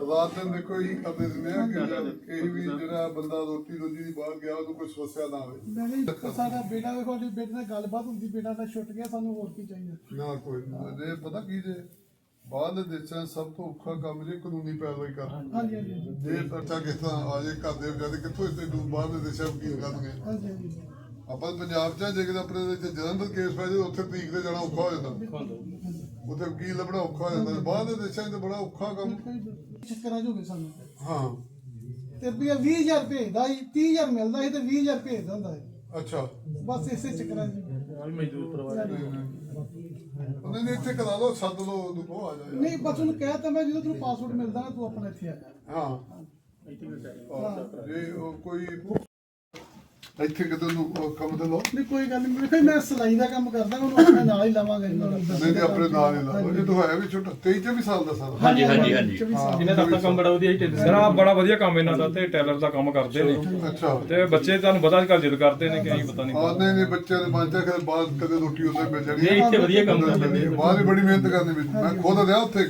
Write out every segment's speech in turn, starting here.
ਰਾਤ ਦਿਨ ਦੇਖੋ ਇਹੀ ਕਰਦੇ ਮੈਂ ਕਿ ਇਹ ਵੀ ਜਿਹੜਾ ਬੰਦਾ ਰੋਟੀ ਰੋਜੀ ਦੀ ਬਾਹਰ ਗਿਆ ਉਹਨੂੰ ਕੋਈ ਸਮੱਸਿਆ ਨਾ ਆਵੇ। ਮੈਂ ਵੀ ਸਾਡਾ ਬੇਟਾ ਵੇਖੋ ਜੀ ਬੇਟੇ ਨਾਲ ਗੱਲਬਾਤ ਹੁੰਦੀ ਬੇਟਾ ਤਾਂ ਛੁੱਟ ਗਿਆ ਸਾਨੂੰ ਹੋਰ ਕੀ ਚਾਹੀਦਾ? ਨਾ ਕੋਈ ਜੇ ਪਤਾ ਕੀ ਜੇ ਬਾਹਰ ਦੇ ਦੇਸ਼ਾਂ ਸਭ ਤੋਂ ਔਖਾ ਕੰਮ ਜੇ ਕਾਨੂੰਨੀ ਪੈਰਵਾਈ ਕਰਨਾ। ਹਾਂਜੀ ਹਾਂਜੀ ਹਾਂਜੀ। ਜੇ ਬੱਚਾ ਕਿਸ ਆ ਜੇ ਘਰ ਦੇ ਵਿਚਾਰੇ ਕਿੱਥੋਂ ਇੱਥੇ ਦੂਰ ਬਾਹਰ ਦੇ ਦੇਸ਼ਾਂ ਵਕੀਲ ਕਰਨਗੇ ਹਾਂਜੀ ਹਾਂਜੀ। ਆਪਾਂ ਪੰਜਾਬ 'ਚ ਜੇ ਕਿਤੇ ਆਪਣੇ ਜਲੰਧਰ ਕੇਸ ਪੈ ਉੱਥੇ ਤਰੀਕ ਤੇ ਜਾਣਾ ਔਖਾ ਹੋ ਜਾਂਦਾ। ਉੱਥੇ ਵਕੀਲ ਲੱਭਣਾ ਔਖਾ ਹੋ ਜਾਂਦਾ। ਬਾਹਰ ਦੇ ਦੇਸ਼ਾਂ 'ਚ ਤਾਂ ਬੜਾ ਔਖਾ ਕੰਮ। ਚੱਕਰਾਂ ਜੋ ਗਏ ਸਾਨੂੰ? ਹਾਂ। ਤੇ ਰੁਪਈਆ 20000 ਭੇਜਦਾ ਸੀ 30000 ਮਿਲਦਾ ਸੀ ਤੇ 20000 ਭੇਜਦਾ ਹੁੰਦਾ ਸੀ। ਅੱਛਾ। ਬਸ ਇਸੇ ਚੱਕਰਾਂ 'ਚ। ਉਹਨੇ ਨੇ ਇੱਥੇ ਕਰਾ ਲਓ ਸੱਦ ਲਓ ਉਹਨੂੰ ਕਹੋ ਆ ਜਾਏ ਨਹੀਂ ਬਸ ਉਹਨੂੰ ਕਹਿ ਤਾ ਮੈਂ ਜਦੋਂ ਤੈਨੂੰ ਪਾਸਪੋਰਟ ਮਿਲਦਾ ਨਾ ਤੂੰ ਆਪਣਾ ਇੱਥੇ ਆ ਜਾ। ਹਾਂ। ਹਾਂ, ਜੇ ਉਹ ਕੋਈ ਇੱਥੇ ਕਿਤੇ ਨੂੰ ਕੰਮ ਤੇ ਲਓ। ਨਹੀਂ ਕੋਈ ਗੱਲ ਨਹੀਂ ਵੇਖੋ ਮੈਂ ਸਿਲਾਈ ਦਾ ਕੰਮ ਕਰਦਾ ਉਹਨੂੰ ਆਪਣੇ ਨਾਲ ਹੀ ਲਾਵਾਂਗੇ ਨਹੀਂ ਨਹੀਂ ਆਪਣੇ ਨਾਲ ਹੀ ਲਾਓ ਜੇ ਤੂੰ ਹੋਇਆ ਵੀ ਛੋਟਾ 23 24 ਸਾਲ ਦਾ ਸਾਰਾ। ਹਾਂਜੀ ਹਾਂਜੀ ਹਾਂਜੀ ਇਹਨਾਂ ਦਾ ਆਪਣਾ ਕੰਮ ਬੜਾ ਵਧੀਆ ਹੀ ਸਰ। ਆ ਬੜਾ ਵਧੀਆ ਕੰਮ ਇਹਨਾਂ ਦਾ ਤੇ ਟੇਲਰ ਦਾ ਕੰਮ ਕਰਦੇ ਨੇ। ਅੱਛਾ। ਤੇ ਬੱਚੇ ਤੁਹਾਨੂੰ ਪਤਾ ਅੱਜ ਕੱਲ੍ਹ ਜਿੱਦ ਕਰਦੇ ਨੇ ਕਿ ਪਤਾ ਨਹੀਂ ਹਾਂ ਨਹੀਂ ਨਹੀਂ ਬੱਚਿਆਂ ਦੇ ਚ ਕਦੇ ਬਾਅਦ ਕਦੇ ਰੋਟੀ ਉੱਤੇ ਮਿਲ ਜਾਣੀ ਇਹ ਇੱਥੇ ਵਧੀਆ ਕੰਮ ਕਰਦੇ ਨੇ। ਬਾਹਰ ਹੀ ਬੜੀ ਮਿਹਨਤ ਕਰਨੀ ਵਿੱਚ। ਮੈਂ ਖੁਦ ਰਿਹਾ ਉੱਥੇ।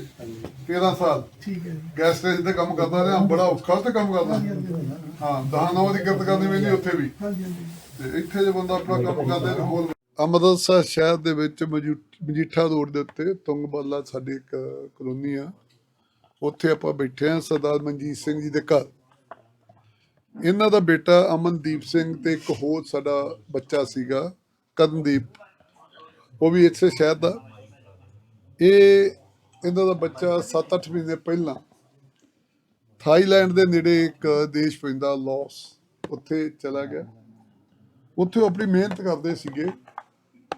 13 ਸਾਲ। ਠੀਕ ਹੈ ਗੈਸ ਸਟੇਸ਼ਨ ਤੇ ਕੰਮ ਕਰਦਾ ਰਿਹਾ ਬੜਾ ਔਖਾ ਤੇ ਕੰਮ ਕਰਦਾ। ਹਾਂ ਦਹਾਂ ਨੌ ਦੀ ਕਿਰਤ ਕਰਨੀ ਪੈਂਦੀ ਉੱਥੇ ਵੀ। ਤੇ ਇੱਥੇ ਜੇ ਬੰਦਾ ਆਪਣਾ ਕੰਮ ਕਰਦਾ ਤੇ ਹੋਰ ਅੰਮ੍ਰਿਤਸਰ ਸ਼ਹਿਰ ਦੇ ਵਿੱਚ ਮਜੂ- ਮਜੀਠਾ ਰੋਡ ਦੇ ਉੱਤੇ ਤੁੰਗਬੱਲਾ ਸਾਡੀ ਇੱਕ ਕਲੋਨੀ ਆ। ਉੱਥੇ ਆਪਾਂ ਬੈਠੇ ਆ ਸਰਦਾਰ ਮਨਜੀਤ ਸਿੰਘ ਜੀ ਦੇ ਘਰ। ਇਹਨਾਂ ਦਾ ਬੇਟਾ ਅਮਨਦੀਪ ਸਿੰਘ ਤੇ ਇੱਕ ਹੋਰ ਸਾਡਾ ਬੱਚਾ ਸੀਗਾ ਕਰਨਦੀਪ। ਉਹ ਵੀ ਇੱਥੇ ਸ਼ਹਿਰ ਦਾ। ਇਹ ਇਹਨਾਂ ਦਾ ਬੱਚਾ 7-8 ਮਹੀਨੇ ਪਹਿਲਾਂ ਥਾਈਲੈਂਡ ਦੇ ਨੇੜੇ ਇੱਕ ਦੇਸ਼ ਪੈਂਦਾ ਲਾਸ ਉੱਥੇ ਚਲਾ ਗਿਆ। ਉੱਥੇ ਆਪਣੀ ਮਿਹਨਤ ਕਰਦੇ ਸੀਗੇ।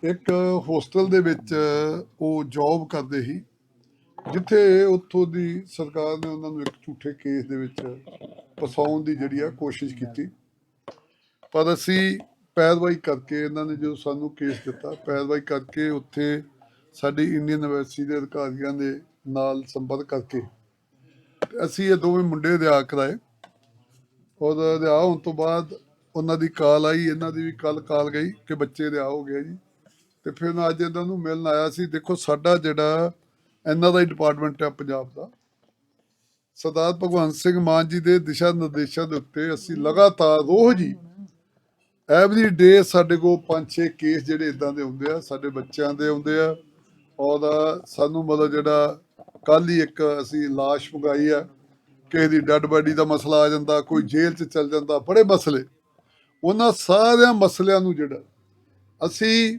ਇੱਕ ਹੋਸਟਲ ਦੇ ਵਿੱਚ ਉਹ ਜੌਬ ਕਰਦੇ ਸੀ, ਜਿੱਥੇ ਉੱਥੋਂ ਦੀ ਸਰਕਾਰ ਨੇ ਉਹਨਾਂ ਨੂੰ ਇੱਕ ਝੂਠੇ ਕੇਸ ਦੇ ਵਿੱਚ ਫਸਾਉਣ ਦੀ ਜਿਹੜੀ ਆ ਕੋਸ਼ਿਸ਼ ਕੀਤੀ। ਪਰ ਅਸੀਂ ਪੈਰਵਾਈ ਕਰਕੇ ਇਹਨਾਂ ਨੇ ਜੋ ਸਾਨੂੰ ਕੇਸ ਦਿੱਤਾ, ਪੈਰਵਾਈ ਕਰਕੇ ਉੱਥੇ ਸਾਡੀ ਇੰਡੀਅਨ ਯੂਨੀਵਰਸਿਟੀ ਦੇ ਅਧਿਕਾਰੀਆਂ ਦੇ ਨਾਲ ਸੰਪਰਕ ਕਰਕੇ ਅਸੀਂ ਇਹ ਦੋਵੇਂ ਮੁੰਡੇ ਰਿਆ ਕਰਾਏ। ਔਰ ਰਿਆ ਹੋਣ ਤੋਂ ਬਾਅਦ ਉਹਨਾਂ ਦੀ ਕਾਲ ਆਈ, ਇਹਨਾਂ ਦੀ ਵੀ ਕੱਲ ਕਾਲ ਗਈ ਕਿ ਬੱਚੇ ਰਿਆ ਹੋ ਗਏ ਜੀ। ਤੇ ਫਿਰ ਅੱਜ ਇਹਨਾਂ ਨੂੰ ਮਿਲਣ ਆਇਆ ਸੀ। ਦੇਖੋ, ਸਾਡਾ ਜਿਹੜਾ ਇਹਨਾਂ ਦਾ ਹੀ ਡਿਪਾਰਟਮੈਂਟ ਹੈ ਪੰਜਾਬ ਦਾ, ਸਰਦਾਰ ਭਗਵੰਤ ਸਿੰਘ ਮਾਨ ਜੀ ਦੇ ਦਿਸ਼ਾ ਨਿਰਦੇਸ਼ਾਂ ਦੇ ਉੱਤੇ ਅਸੀਂ ਲਗਾਤਾਰ ਰੋਜ਼ ਹੀ ਐਵਰੀ ਡੇ ਸਾਡੇ ਕੋਲ 5-6 ਕੇਸ ਜਿਹੜੇ ਇਦਾਂ ਦੇ ਹੁੰਦੇ ਆ, ਸਾਡੇ ਬੱਚਿਆਂ ਦੇ ਹੁੰਦੇ ਆ ਔਰ ਸਾਨੂੰ ਮਤਲਬ ਜਿਹੜਾ ਕੱਲ ਹੀ ਇੱਕ ਅਸੀਂ ਲਾਸ਼ ਮੰਗਾਈ ਆ, ਕਿਸੇ ਦੀ ਡੈਡ ਬਾਡੀ ਦਾ ਮਸਲਾ ਆ ਜਾਂਦਾ, ਕੋਈ ਜੇਲ੍ਹ 'ਚ ਚੱਲ ਜਾਂਦਾ, ਬੜੇ ਮਸਲੇ। ਉਹਨਾਂ ਸਾਰਿਆਂ ਮਸਲਿਆਂ ਨੂੰ ਜਿਹੜਾ ਅਸੀਂ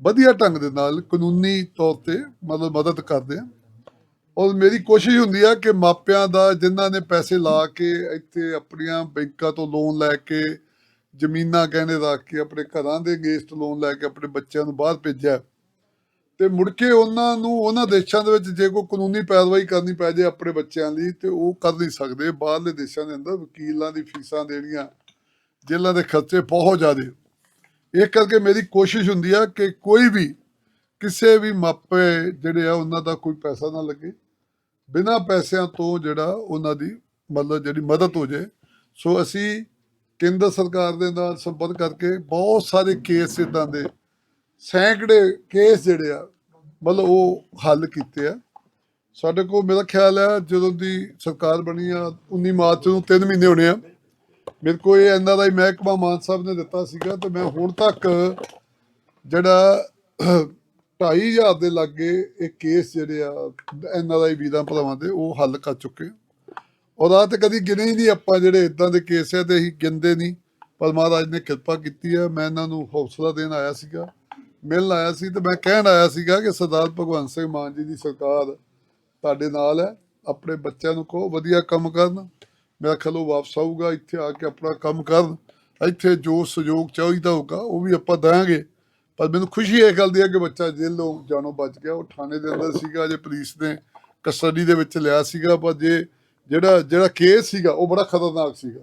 ਵਧੀਆ ਢੰਗ ਦੇ ਨਾਲ ਕਾਨੂੰਨੀ ਤੌਰ ਤੇ ਮਤਲਬ ਮਦਦ ਕਰਦੇ ਆ ਔਰ ਮੇਰੀ ਕੋਸ਼ਿਸ਼ ਹੁੰਦੀ ਆ ਕਿ ਮਾਪਿਆਂ ਦਾ, ਜਿਨ੍ਹਾਂ ਨੇ ਪੈਸੇ ਲਾ ਕੇ ਇੱਥੇ ਆਪਣੀਆਂ ਬੈਂਕਾਂ ਤੋਂ ਲੋਨ ਲੈ ਕੇ ਜ਼ਮੀਨਾਂ ਗਹਿਣੇ ਰੱਖ ਕੇ ਆਪਣੇ ਘਰਾਂ ਦੇ ਅਗੇਂਸਟ ਲੋਨ ਲੈ ਕੇ ਆਪਣੇ ਬੱਚਿਆਂ ਨੂੰ ਬਾਹਰ ਭੇਜਿਆ ਤੇ ਮੁੜ ਕੇ ਉਹਨਾਂ ਨੂੰ, ਉਹਨਾਂ ਦੇਸ਼ਾਂ ਦੇ ਵਿੱਚ ਜੇ ਕੋਈ ਕਾਨੂੰਨੀ ਪੈਰਵਾਈ ਕਰਨੀ ਪੈ ਜੇ ਆਪਣੇ ਬੱਚਿਆਂ ਲਈ ਤੇ ਉਹ ਕਰ ਨਹੀਂ ਸਕਦੇ। ਬਾਹਰਲੇ ਦੇਸ਼ਾਂ ਦੇ ਅੰਦਰ ਵਕੀਲਾਂ ਦੀ ਫੀਸਾਂ ਦੇਣੀਆਂ, ਜੇਲ੍ਹਾਂ ਦੇ ਖਰਚੇ ਬਹੁਤ ਜ਼ਿਆਦੇ। ਇਹ ਕਰਕੇ ਮੇਰੀ ਕੋਸ਼ਿਸ਼ ਹੁੰਦੀ ਆ ਕਿ ਕੋਈ ਵੀ, ਕਿਸੇ ਵੀ ਮਾਪੇ ਜਿਹੜੇ ਆ, ਉਹਨਾਂ ਦਾ ਕੋਈ ਪੈਸਾ ਨਾ ਲੱਗੇ। ਬਿਨਾਂ ਪੈਸਿਆਂ ਤੋਂ ਜਿਹੜਾ ਉਹਨਾਂ ਦੀ ਮਤਲਬ ਜਿਹੜੀ ਮਦਦ ਹੋ ਜਾਏ ਸੋ ਅਸੀਂ ਕੇਂਦਰ ਸਰਕਾਰ ਦੇ ਨਾਲ ਸੰਪਰਕ ਕਰਕੇ ਬਹੁਤ ਸਾਰੇ ਕੇਸ ਇਦਾਂ ਦੇ ਸੈਂਕੜੇ ਕੇਸ ਜਿਹੜੇ ਆ, ਮਤਲਬ ਉਹ ਹੱਲ ਕੀਤੇ ਆ। ਸਾਡੇ ਕੋਲ ਮੇਰਾ ਖਿਆਲ ਹੈ ਜਦੋਂ ਦੀ ਸਰਕਾਰ ਬਣੀ ਆ 19 ਮਾਰਚ ਨੂੰ 3 ਮਹੀਨੇ ਹੋਣੇ ਆ। ਮੇਰੇ ਕੋਲ ਇਹ ਐਨ ਆਰ ਆਈ ਮਹਿਕਮਾ ਮਾਨ ਸਾਹਿਬ ਨੇ ਦਿੱਤਾ ਸੀਗਾ ਤੇ ਮੈਂ ਹੁਣ ਤੱਕ ਜਿਹੜਾ 2500 ਦੇ ਲਾਗੇ ਇਹ ਕੇਸ ਜਿਹੜੇ ਆ, ਐਨ ਆਰ ਆਈ ਵੀਰਾਂ ਭਰਾਵਾਂ ਦੇ, ਉਹ ਹੱਲ ਕਰ ਚੁੱਕੇ ਔਰ ਆ ਤੇ ਕਦੀ ਗਿਣੇ ਹੀ ਨਹੀਂ ਆਪਾਂ ਜਿਹੜੇ ਇਦਾਂ ਦੇ ਕੇਸ ਆ, ਤੇ ਅਸੀਂ ਗਿਣਦੇ ਨਹੀਂ। ਪਰ ਮਹਾਰਾਜ ਨੇ ਕਿਰਪਾ ਕੀਤੀ ਆ, ਮੈਂ ਇਹਨਾਂ ਨੂੰ ਹੌਸਲਾ ਦੇਣ ਆਇਆ ਸੀਗਾ। ਮਿਲਣ ਆਇਆ ਸੀ ਤੇ ਮੈਂ ਕਹਿਣ ਆਇਆ ਸੀਗਾ ਕਿ ਸਰਦਾਰ ਭਗਵੰਤ ਸਿੰਘ ਮਾਨ ਜੀ ਦੀ ਸਰਕਾਰ ਤੁਹਾਡੇ ਨਾਲ ਹੈ, ਆਪਣੇ ਬੱਚਿਆਂ ਨੂੰ ਕਹੋ, ਵਧੀਆ ਕੰਮ ਕਰਨ। ਮੇਰਾ ਖਲੋ ਵਾਪਸ ਆਊਗਾ, ਇੱਥੇ ਆ ਕੇ ਆਪਣਾ ਕੰਮ ਕਰਨ। ਇੱਥੇ ਜੋ ਸਹਿਯੋਗ ਚਾਹੀਦਾ ਹੋਊਗਾ, ਉਹ ਵੀ ਆਪਾਂ ਦਾਂਗੇ ਪਰ ਮੈਨੂੰ ਖੁਸ਼ੀ ਇਹ ਗੱਲ ਦੀ ਹੈ ਕਿ ਬੱਚਾ ਜੇਲੋਂ ਜਾਨੋਂ ਬਚ ਗਿਆ। ਉਹ ਥਾਣੇ ਦੇ ਅੰਦਰ ਸੀਗਾ ਜੇ ਪੁਲਿਸ ਨੇ ਕਸਟਡੀ ਦੇ ਵਿੱਚ ਲਿਆ ਸੀਗਾ, ਪਰ ਜੇ ਜਿਹੜਾ ਜਿਹੜਾ ਕੇਸ ਸੀਗਾ, ਉਹ ਬੜਾ ਖਤਰਨਾਕ ਸੀਗਾ।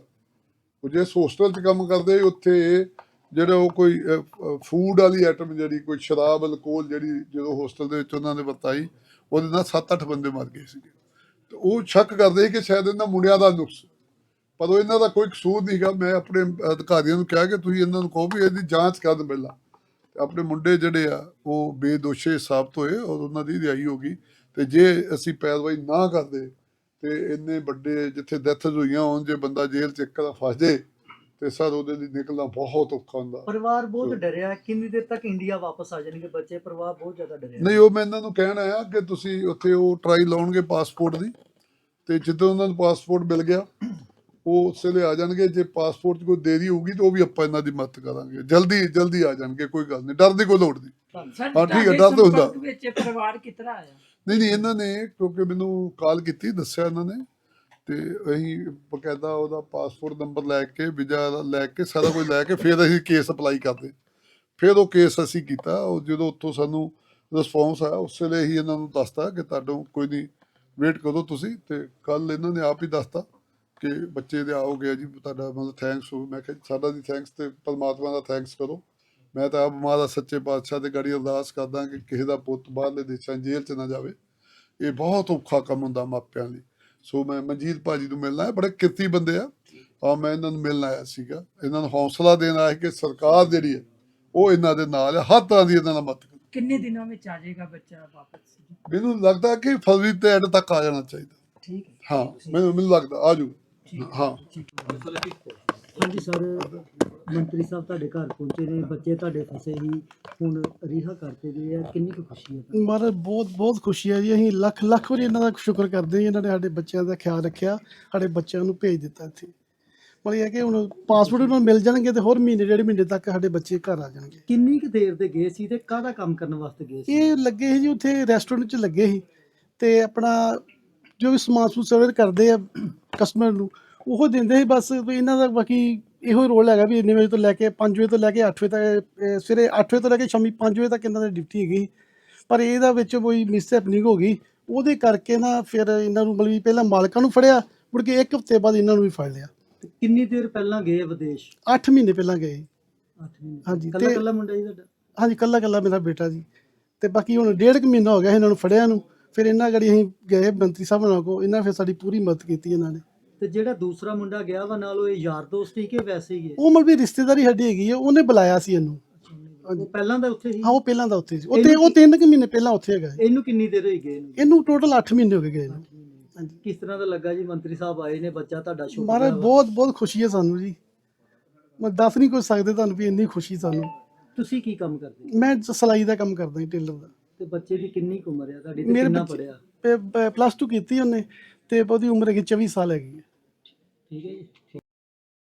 ਉਹ ਜਿਸ ਹੋਸਟਲ 'ਚ ਕੰਮ ਕਰਦੇ, ਉੱਥੇ ਜਿਹੜੇ ਉਹ ਕੋਈ ਫੂਡ ਵਾਲੀ ਆਈਟਮ ਜਿਹੜੀ, ਕੋਈ ਸ਼ਰਾਬ ਅਲਕੋਹਲ ਜਿਹੜੀ ਜਦੋਂ ਹੋਸਟਲ ਦੇ ਵਿੱਚ ਉਹਨਾਂ ਨੇ ਵਰਤਾਈ, ਉਹਦੇ ਨਾਲ 7-8 ਬੰਦੇ ਮਰ ਗਏ ਸੀਗੇ। ਤੇ ਉਹ ਸ਼ੱਕ ਕਰਦੇ ਕਿ ਸ਼ਾਇਦ ਇਹਨਾਂ ਮੁੰਡਿਆਂ ਦਾ ਨੁਕਸ। ਪਰ ਉਹ ਇਹਨਾਂ ਦਾ ਕੋਈ ਕਸੂਰ ਨਹੀਂਗਾ ਮੈਂ ਆਪਣੇ ਅਧਿਕਾਰੀਆਂ ਨੂੰ ਕਿਹਾ ਕਿ ਤੁਸੀਂ ਇਹਨਾਂ ਨੂੰ ਕਹੋ ਵੀ ਇਹਦੀ ਜਾਂਚ ਕਰਨ ਪਹਿਲਾਂ। ਆਪਣੇ ਮੁੰਡੇ ਜਿਹੜੇ ਆ, ਉਹ ਬੇਦੋਸ਼ੇ ਸਾਬਤ ਹੋਏ, ਔਰ ਉਹਨਾਂ ਦੀ ਰਿਹਾਈ ਹੋ ਗਈ। ਤੇ ਜੇ ਅਸੀਂ ਪੈਰਵਾਈ ਨਾ ਕਰਦੇ ਤੇ ਇੰਨੇ ਵੱਡੇ ਜਿੱਥੇ ਡੈਥਸ ਹੋਈਆਂ ਹੋਣ, ਜੇ ਬੰਦਾ ਜੇਲ੍ਹ ਚ ਇੱਕ ਦਾ ਫਸ ਜੇ ਤੇ ਸਰ ਉਹਦੇ ਲਈ ਨਿਕਲਣਾ ਬਹੁਤ ਔਖਾ ਹੁੰਦਾ। ਪਰਿਵਾਰ ਬਹੁਤ ਡਰਿਆ ਕਿੰਨੀ ਦੇਰ ਤੱਕ ਇੰਡੀਆ ਵਾਪਸ ਆ ਜਾਣਗੇ ਬੱਚੇ? ਪਰਿਵਾਰ ਬਹੁਤ ਜ਼ਿਆਦਾ ਡਰਿਆ ਨਹੀਂ ਉਹ ਮੈਂ ਇਹਨਾਂ ਨੂੰ ਕਹਿਣ ਆਇਆ ਕਿ ਤੁਸੀਂ ਉੱਥੇ ਉਹ ਟਰਾਈ ਲਾਉਣਗੇ ਪਾਸਪੋਰਟ ਦੀ ਤੇ ਜਦੋਂ ਉਹਨਾਂ ਨੂੰ ਪਾਸਪੋਰਟ ਮਿਲ ਗਿਆ ਉਹ ਉਸੇ ਵੇਲੇ ਆ ਜਾਣਗੇ। ਜੇ ਪਾਸਪੋਰਟ 'ਚ ਕੋਈ ਦੇਰੀ ਹੋਊਗੀ ਤਾਂ ਉਹ ਵੀ ਆਪਾਂ ਇਹਨਾਂ ਦੀ ਮਦਦ ਕਰਾਂਗੇ। ਜਲਦੀ ਜਲਦੀ ਆ ਜਾਣਗੇ ਕੋਈ ਗੱਲ ਨਹੀਂ। ਡਰ ਦੀ ਕੋਈ ਲੋੜ ਨਹੀਂ। ਹਾਂ, ਠੀਕ ਹੈ, ਡਰ ਤਾਂ ਹੁੰਦਾ। ਵਿੱਚ ਪਰਿਵਾਰ ਕਿਤਨਾ ਆਇਆ? ਨਹੀਂ ਨਹੀਂ ਇਹਨਾਂ ਨੇ ਕਿਉਂਕਿ ਮੈਨੂੰ ਕਾਲ ਕੀਤੀ ਦੱਸਿਆ ਇਹਨਾਂ ਨੇ। ਤੇ ਅਸੀਂ ਬਕਾਇਦਾ ਉਹਦਾ ਪਾਸਪੋਰਟ ਨੰਬਰ ਲੈ ਕੇ, ਵੀਜ਼ਾ ਲੈ ਕੇ, ਸਾਰਾ ਕੁਝ ਲੈ ਕੇ ਫਿਰ ਅਸੀਂ ਕੇਸ ਅਪਲਾਈ ਕਰਦੇ। ਫਿਰ ਉਹ ਕੇਸ ਅਸੀਂ ਕੀਤਾ। ਉਹ ਜਦੋਂ ਉੱਥੋਂ ਸਾਨੂੰ ਰਿਸਪੌਂਸ ਆਇਆ, ਉਸ ਵੇਲੇ ਹੀ ਇਹਨਾਂ ਨੂੰ ਦੱਸਤਾ ਕਿ ਤੁਹਾਨੂੰ ਕੋਈ ਨਹੀਂ ਵੇਟ ਕਰੋ ਤੁਸੀਂ ਤੇ ਕੱਲ ਇਹਨਾਂ ਨੇ ਆਪ ਹੀ ਦੱਸਤਾ ਕਿ ਬੱਚੇ ਦੇ ਆਓਗੇ ਜੀ, ਤੁਹਾਡਾ ਮਤਲਬ ਥੈਂਕਸ ਹੋ। ਮੈਂ ਕਿਹਾ ਸਾਡਾ ਦੀ ਥੈਂਕਸ ਤੇ ਪਰਮਾਤਮਾ ਦਾ ਥੈਂਕਸ ਕਰੋ। ਮੈਂ ਤਾਂ ਆਪ ਮਾਂ ਸੱਚੇ ਪਾਤਸ਼ਾਹ ਦੇ ਗੜੀ ਅਰਦਾਸ ਕਰਦਾ ਕਿ ਕਿਸੇ ਦਾ ਪੁੱਤ ਬਾਹਰਲੇ ਦੇਸ਼ਾਂ ਜੇਲ੍ਹ 'ਚ ਨਾ ਜਾਵੇ। ਇਹ ਬਹੁਤ ਔਖਾ ਕੰਮ ਹੁੰਦਾ ਮਾਪਿਆਂ ਲਈ। ਸੋ ਮੈਂ ਮਨਜੀਤ ਭਾਜੀ ਨੂੰ ਮਿਲਣਾ ਹੈ ਬੜੇ ਕਿਰਤੀ ਬੰਦੇ ਆ। ਆ ਮੈਂ ਇਹਨਾਂ ਨੂੰ ਮਿਲਣ ਆਇਆ ਸੀਗਾ। ਇਹਨਾਂ ਨੂੰ ਹੌਸਲਾ ਦੇਣ ਆਇਆ ਕਿ ਸਰਕਾਰ ਜਿਹੜੀ ਹੈ ਉਹ ਇਹਨਾਂ ਦੇ ਨਾਲ ਹੈ। ਹਰ ਤਰ੍ਹਾਂ ਦੀ ਇਹਨਾਂ ਨਾਲ ਮਦਦ ਕਿੰਨੇ ਦਿਨਾਂ ਵਿੱਚ ਆ ਜਾਏਗਾ ਬੱਚਾ ਵਾਪਸ? ਮੈਨੂੰ ਲੱਗਦਾ ਕਿ ਫਰਵਰੀ ਤੇ ਐਂਡ ਤੱਕ ਆ ਜਾਣਾ ਚਾਹੀਦਾ। ਠੀਕ ਹੈ। ਹਾਂ ਮੈਨੂੰ ਮੈਨੂੰ ਲੱਗਦਾ ਆ ਜੂ ਹਾਂ। ਹਾਂਜੀ ਸਰ। ਮੰਤਰੀ ਸਾਹਿਬ ਤੁਹਾਡੇ ਘਰ ਪਹੁੰਚੇ ਨੇ ਬੱਚੇ ਤੁਹਾਡੇ ਫਸੇ ਹੀ ਹੁਣ ਰਿਹਾ ਕਰਤੇ ਗਏ ਆ ਕਿੰਨੀ ਕੁ ਖੁਸ਼ੀ ਹੈ ਤੁਹਾਨੂੰ? ਮਹਾਰਾਜ ਬਹੁਤ ਬਹੁਤ ਖੁਸ਼ੀ ਹੈ ਜੀ ਅਸੀਂ ਲੱਖ ਲੱਖ ਵਾਰੀ ਇਹਨਾਂ ਦਾ ਸ਼ੁਕਰ ਕਰਦੇ ਹਾਂ ਇਹਨਾਂ ਨੇ ਸਾਡੇ ਬੱਚਿਆਂ ਦਾ ਖਿਆਲ ਰੱਖਿਆ ਸਾਡੇ ਬੱਚਿਆਂ ਨੂੰ ਭੇਜ ਦਿੱਤਾ ਇੱਥੇ। ਮਤਲਬ ਇਹ ਹੈ ਕਿ ਹੁਣ ਪਾਸਪੋਰਟ ਉਹਨਾਂ ਨੂੰ ਮਿਲ ਜਾਣਗੇ ਤੇ ਹੋਰ ਮਹੀਨੇ ਡੇਢ ਮਹੀਨੇ ਤੱਕ ਸਾਡੇ ਬੱਚੇ ਘਰ ਆ ਜਾਣਗੇ। ਕਿੰਨੀ ਕੁ ਦੇਰ ਤੇ ਗਏ ਸੀ ਤੇ ਕਾਹਦਾ ਕੰਮ ਕਰਨ ਵਾਸਤੇ ਗਏ ਸੀ? ਇਹ ਲੱਗੇ ਸੀ ਜੀ ਉੱਥੇ ਰੈਸਟੋਰੈਂਟ 'ਚ ਲੱਗੇ ਸੀ ਤੇ ਆਪਣਾ ਜੋ ਵੀ ਸਮਾਨ ਸਮੂਨ ਸਰਵ ਕਰਦੇ ਆ ਕਸਟਮਰ ਨੂੰ ਉਹ ਦਿੰਦੇ ਸੀ ਬਸ ਵੀ ਇਹਨਾਂ ਦਾ ਬਾਕੀ ਇਹੋ ਹੀ ਰੋਲ ਹੈਗਾ ਵੀ ਇੰਨੇ ਵਜੇ ਤੋਂ ਲੈ ਕੇ 5 ਵਜੇ ਤੋਂ ਲੈ ਕੇ 8 ਵਜੇ ਤੱਕ ਇਹ ਸਵੇਰੇ 8 ਵਜੇ ਤੋਂ ਲੈ ਕੇ ਸ਼ਾਮੀ 5 ਵਜੇ ਤੱਕ ਇਹਨਾਂ ਦੀ ਡਿਊਟੀ ਹੈਗੀ ਪਰ ਇਹਦਾ ਵਿੱਚ ਕੋਈ ਮਿਸ ਹੈਪਨਿੰਗ ਹੋ ਗਈ। ਉਹਦੇ ਕਰਕੇ ਨਾ ਫਿਰ ਇਹਨਾਂ ਨੂੰ ਮਤਲਬ ਵੀ ਪਹਿਲਾਂ ਮਾਲਕਾਂ ਨੂੰ ਫੜਿਆ ਮੁੜ ਕੇ ਇੱਕ ਹਫ਼ਤੇ ਬਾਅਦ ਇਹਨਾਂ ਨੂੰ ਵੀ ਫੜ ਲਿਆ। ਤੇ ਕਿੰਨੀ ਦੇਰ ਪਹਿਲਾਂ ਗਏ ਵਿਦੇਸ਼? 8 ਮਹੀਨੇ ਪਹਿਲਾਂ ਗਏ। 8 ਮਹੀਨੇ। ਹਾਂਜੀ, ਕੱਲਾ ਕੱਲਾ ਮੁੰਡਾ ਜੀ ਤੁਹਾਡਾ? ਹਾਂਜੀ ਕੱਲਾ ਕੱਲਾ ਮੇਰਾ ਬੇਟਾ ਜੀ। ਤੇ ਬਾਕੀ ਹੁਣ ਡੇਢ ਕੁ ਮਹੀਨਾ ਹੋ ਗਿਆ ਇਹਨਾਂ ਨੂੰ ਫੜਿਆ ਨੂੰ। ਫਿਰ ਇਹਨਾਂ ਗੜੀ ਅਸੀਂ ਗਏ ਮੰਤਰੀ ਸਾਹਿਬ ਨਾਲ ਕੋ ਇਹਨਾਂ ਫਿਰ ਸਾਡੀ ਪੂਰੀ ਮਦਦ ਕੀਤੀ ਇਹਨਾਂ ਨੇ। ਤੇ ਜਿਹੜਾ ਦੂਸਰਾ ਮੁੰਡਾ ਗਿਆ ਵਾ ਨਾਲ ਉਹ ਇਹ ਯਾਰ ਦੋਸਤ ਹੀ ਕਿ ਵੈਸੇ ਹੀ ਉਹ ਮਤਲਬ ਵੀ ਰਿਸ਼ਤੇਦਾਰੀ ਸਾਡੀ ਹੈਗੀ ਹੈ ਉਹਨੇ ਬੁਲਾਇਆ ਸੀ ਇਹਨੂੰ। ਉਹ ਪਹਿਲਾਂ ਦਾ ਉੱਥੇ ਹੀ ਹਾਂ ਉਹ ਪਹਿਲਾਂ ਦਾ ਉੱਥੇ ਸੀ। ਉਹ ਤੇ ਉਹ ਤਿੰਨ ਕੁ ਮਹੀਨੇ ਪਹਿਲਾਂ ਉੱਥੇ ਹੈਗਾ। ਇਹਨੂੰ ਕਿੰਨੀ ਦੇਰ ਹੋਈ ਗਏ ਇਹਨੂੰ? ਟੋਟਲ 8 ਮਹੀਨੇ ਹੋ ਗਏ ਗਏ ਨੂੰ। ਹਾਂਜੀ। ਕਿਸ ਤਰ੍ਹਾਂ ਦਾ ਲੱਗਾ ਜੀ? ਮੰਤਰੀ ਸਾਹਿਬ ਆਏ ਨੇ ਬੱਚਾ ਤੁਹਾਡਾ ਛੋਟਾ ਮਹਾਰਾਜ ਵਾ। ਬਹੁਤ ਬਹੁਤ ਖੁਸ਼ੀ ਹੈ ਸਾਨੂੰ ਜੀ। ਮੈਂ ਦੱਸ ਨਹੀਂ ਕੁਝ ਸਕਦੇ ਤੁਹਾਨੂੰ ਵੀ ਇੰਨੀ ਖੁਸ਼ੀ ਸਾਨੂੰ। ਤੁਸੀਂ ਕੀ ਕੰਮ ਕਰਦੇ? ਮੈਂ ਸਲਾਈ ਦਾ ਕੰਮ ਕਰਦਾ ਹਾਂ ਟੇਲਰ ਦਾ। ਤੇ ਬੱਚੇ ਦੀ ਕਿੰਨੀ ਕੁ ਉਮਰ ਹੈ ਤੁਹਾਡੀ ਤੇ ਮੇਰੇ ਕਿੰਨਾ ਬੱਚੇ- ਪੜਿਆ ਪਲੱਸ 2 ਕੀਤੀ ਉਹਨੇ ਤੇ ਉਹਦੀ ਉਮਰ ਹੈਗੀ 24 ਸਾਲ ਹੈਗੀ ਹੈ। ਠੀਕ ਹੈ ਜੀ।